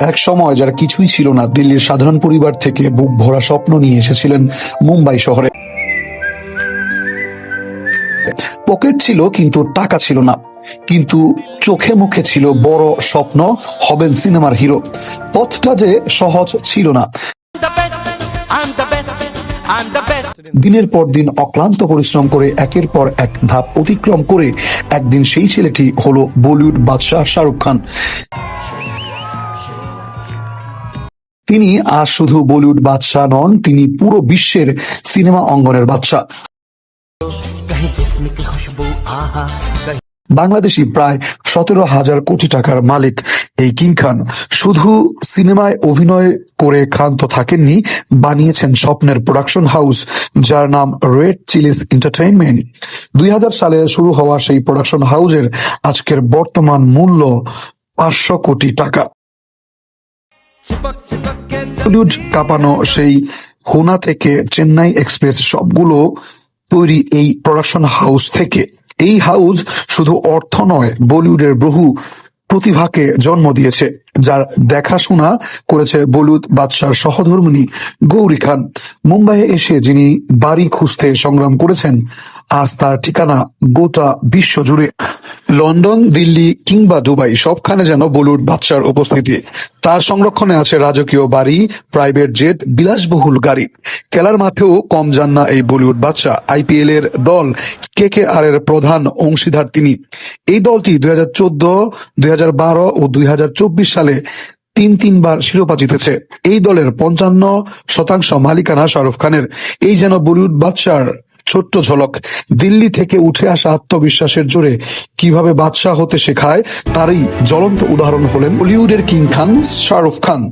এক সময় যারা কিছুই ছিল না দিল্লির সাধারণ পরিবার থেকে বুক ভরা স্বপ্ন নিয়ে এসেছিলেন মুম্বাই শহরে। পকেট ছিল কিন্তু টাকা ছিল না। কিন্তু চোখে মুখে ছিল বড় স্বপ্ন হবেন সিনেমার হিরো। পথটা যে সহজ ছিল না। দিনের পর দিন অক্লান্ত পরিশ্রম করে একের পর এক ধাপ অতিক্রম করে একদিন সেই ছেলেটি হলো বলিউড বাদশাহ শাহরুখ খান। তিনি আর শুধু বলিউড বাদশাহ নন, তিনি পুরো বিশ্বের সিনেমা অঙ্গনের বাদশাহ। বাংলাদেশি প্রায় সতেরো হাজার কোটি টাকার মালিক। এই কিং খান শুধু সিনেমায় অভিনয় করে খান তো থাকেননি, বানিয়েছেন স্বপ্নের প্রোডাকশন হাউস যার নাম রেড চিলিস এন্টারটেইনমেন্ট দুই হাজার সালে শুরু হওয়া সেই প্রোডাকশন হাউজের আজকের বর্তমান মূল্য পাঁচশো কোটি টাকা। হলিউড কাঁপানো সেই হোনা থেকে চেন্নাই এক্সপ্রেস সবগুলো তৈরি এই প্রোডাকশন হাউস থেকে। এই হাউস শুধু অর্থ নয়, বলিউডের বহু প্রতিভাকে জন্ম দিয়েছে, যার দেখাশোনা করেছে বলুদ বাদশার সহধর্মিনী গৌরী খান। মুম্বাইয়ে এসে যিনি বাড়ি খুঁজতে সংগ্রাম করেছেন, আজ তার ঠিকানা গোটা বিশ্ব জুড়ে লন্ডন, দিল্লি কিংবা দুবাই সবখানে যেন বলিউড বাদশার উপস্থিতি। তার সংরক্ষণে আছে রাজকীয় বাড়ি, প্রাইভেট জেট, বিলাসবহুল গাড়ি। খেলার মাঠেও কম যান না এই বলিউড বাদশা আইপিএল এর দল কে কে আর এর প্রধান অংশীদার তিনি। এই দলটি দুই হাজার চোদ্দ, দুই হাজার বারো ও দুই হাজার চব্বিশ সালে তিন তিনবার শিরোপা জিতেছে। এই দলের পঞ্চান্ন শতাংশ মালিকানা শাহরুখ খানের। এই যেন বলিউড বাদশার ছোট্ট ঝলক। দিল্লি থেকে উঠে আসা আত্মবিশ্বাসের জোরে কীভাবে বাদশাহ হতে শেখায়, তারই জ্বলন্ত উদাহরণ হলেন বলিউডের কিং খান শাহরুখ খান।